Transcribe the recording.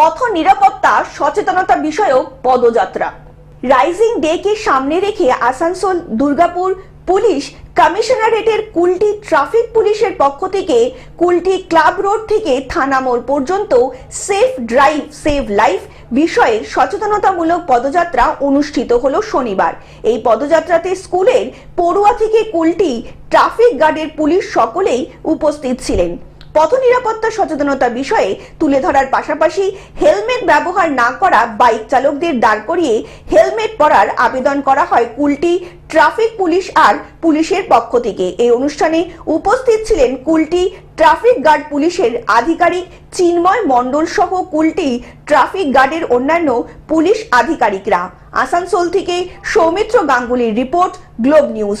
পথ নিরাপত্তা সচেতনতা বিষয়ক পদযাত্রা। রাইজিং ডে কে সামনে রেখে আসানসোল, দুর্গাপুর পুলিশ কমিশনারেটের কুলটি ট্রাফিক পুলিশের পক্ষ থেকে কুলটি ক্লাব রোড থেকে থানা মোড় পর্যন্ত সেফ ড্রাইভ, সেভ লাইফ বিষয়ে সচেতনতামূলক পদযাত্রা অনুষ্ঠিত হলো শনিবার। এই পদযাত্রাতে স্কুলের পড়ুয়া থেকে কুলটি ট্রাফিক গার্ডের পুলিশ সকলেই উপস্থিত ছিলেন। পথ নিরাপত্তা সচেতনতা বিষয়ে তুলে ধরার পাশাপাশি হেলমেট ব্যবহার না করা বাইক চালকদের দাঁড় করিয়ে হেলমেট পরার আবেদন করা হয় কুলটি ট্রাফিক পুলিশ আর পুলিশের পক্ষ থেকে। এই অনুষ্ঠানে উপস্থিত ছিলেন কুলটি ট্রাফিক গার্ড পুলিশের আধিকারিক চিন্ময় মণ্ডল সহ কুলটি ট্রাফিক গার্ডের অন্যান্য পুলিশ আধিকারিকরা। আসানসোল থেকে সৌমিত্র গাঙ্গুলির রিপোর্ট, গ্লোব নিউজ।